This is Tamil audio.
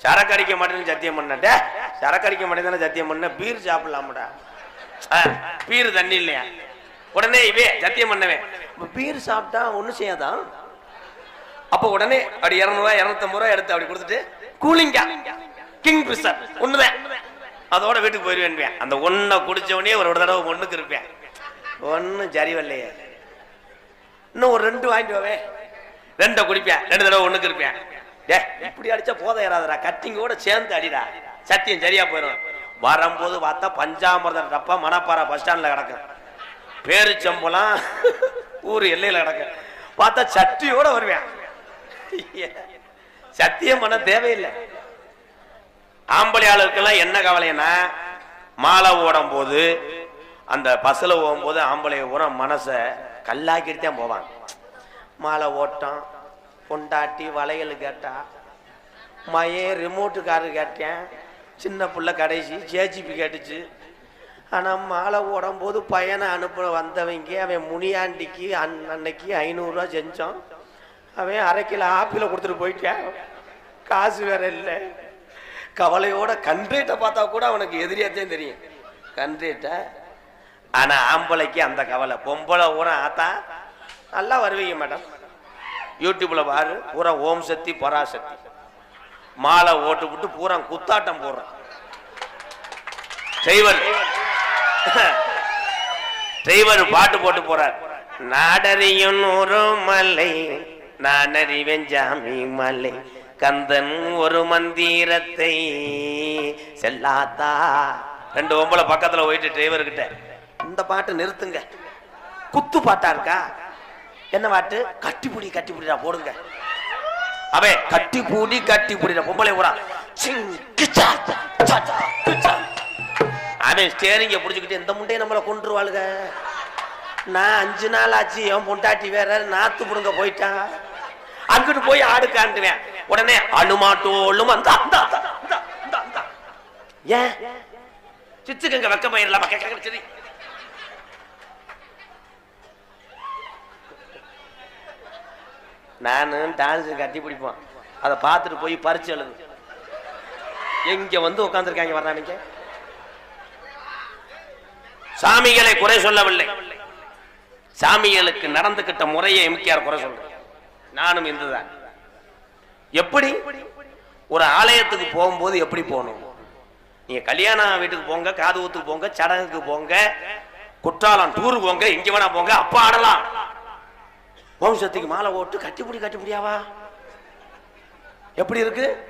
சரக்கு அடிக்க மாட்டேன்னு சத்தியம் பண்ணட்டே சரக்கு அடிக்க மாட்டேன் சத்தியம் பண்ண பீர் சாப்பிடலாமடா. ஆ, பீர் தண்ணி இல்லையா? உடனே இவே சத்தியம் பண்ணவே. பீர் சாப்பிட்டா ஒண்ணும் செய்யாதான் அப்ப உடனே அப்படி இருநூறுவா இருநூத்தம்பது ரூபா எடுத்து அப்படி கொடுத்துட்டு கூலிங்கா கிங் பிசர் ஒண்ணுதான். அதோட வீட்டுக்கு போயிருவேன் அந்த ஒன்னை குடிச்ச உடனே ஒரு ஒரு தடவை ஒண்ணுக்கு இருப்பேன். ஒன்னும் சரிவல்லையே. இன்னும் ஒரு ரெண்டு வாங்கிட்டு வாவே. ரெண்டை குடிப்பேன் ரெண்டு தடவை ஒண்ணுக்கு இருப்பேன். ஏ இப்படி அடிச்சா போத ஏறாதடா கட்டிங்கோட சேர்ந்து அடிடா. சத்தியம் சரியா போயிடும் வரும்போது பார்த்தா பஞ்சாமிரதம் டப்பா மணப்பாறை பஸ் ஸ்டாண்ட்ல கிடக்கும். பேருச்சம்பலாம் ஊர் எல்லையில கிடக்கு பார்த்தா சட்டியோட வருவேன். சத்தியம் பண்ண தேவையில்லை. ஆம்பளை ஆளுக்கெல்லாம் என்ன கவலைன்னா மாலை ஓடும் போது அந்த பஸ்ஸில் போகும்போது ஆம்பளை ஊரம் மனசை கல்லாக்கிட்டு தான் போவாங்க. மாலை ஓட்டம் பொண்டாட்டி வளையல் கேட்டா மயே ரிமோட்டு காரு கேட்டேன். சின்ன பிள்ளை கடைசி ஜேஜிபி கேட்டுச்சு. ஆனால் மாலை ஓடும் போது பையனை அனுப்ப வந்தவங்க அவன் முனியாண்டிக்கு அன் அன்னைக்கு ஐநூறுரூவா செஞ்சோம். அவன் அரை கிலோ ஆப்பிள கொடுத்துட்டு போயிட்டான். காசு வேற இல்லை. கவலையோட கண்ட்ரேட்டை பார்த்தா கூட அவனுக்கு எதிரியாத்தான் தெரியும். கண்ட்ரேட்டை ஆனால் ஆம்பளைக்கு அந்த கவலை. பொம்பளை ஊரம் ஆத்தா நல்லா வருவீங்க மேடம். யூடியூப்ல பாரு பூரா ஓம் சக்தி பராசக்தி மாலை ஓட்டு விட்டு பூரா குத்தாட்டம் போடுறான் டிரைவர். டிரைவர் பாட்டு போட்டு போறார். நாடறியும் ஒரு மலை நான் அறிவேன் ஜாமி மலை. கந்தன் ஒரு மந்திரத்தை செல்லாத்தா ரெண்டு ஒம்பளை பக்கத்துல போயிட்டு டிரைவர் கிட்ட இந்த பாட்டு நிறுத்துங்க. குத்து பாட்டா இருக்கா? என்ன பாட்டு கட்டிப்புடி நான் போடுங்க. அவே கட்டி பூடி கட்டி பூடி பொம்பளை ஊரா அவன் ஸ்டேரிங்க பிடிச்சிக்கிட்டு இந்த முண்டையை நம்மளை கொண்டுருவாளுங்க நான் அஞ்சு நாள் ஆச்சு என் பொண்டாட்டி வேற நாத்து புடுங்க போயிட்டான் அங்கிட்டு போய் ஆடு காண்டுவேன் உடனே அனுமாட்டோளும் அந்த அந்த அந்த, அந்த, இங்க வெக்க பயிரலாமா கேட்க சரி. நான் டான்ஸ் கட்டி பிடிப்போம். அதை பார்த்துட்டு போய் பறிச்சு எழுது. எங்க வந்து உட்காந்துருக்காங்க வர்றானுங்க சாமிகளை குறை சொல்லவில்லை. சாமிகளுக்கு நடந்துகிட்ட முறையை எம்கேஆர் குறை சொல்றேன் நானும் இந்துதான். எப்படி? ஒரு ஆலயத்துக்கு போகும்போது எப்படி போகணும்? நீங்க கல்யாண வீட்டுக்கு போங்க காது ஊத்துக்கு போங்க சடங்குக்கு போங்க குற்றாலம் டூர் போங்க எங்க வேணா போங்க அப்ப ஆடலாம். வம்சத்துக்கு மாலை ஓட்டு கட்டிப்பிடி கட்டிப்பிடியாவா? எப்படி இருக்கு?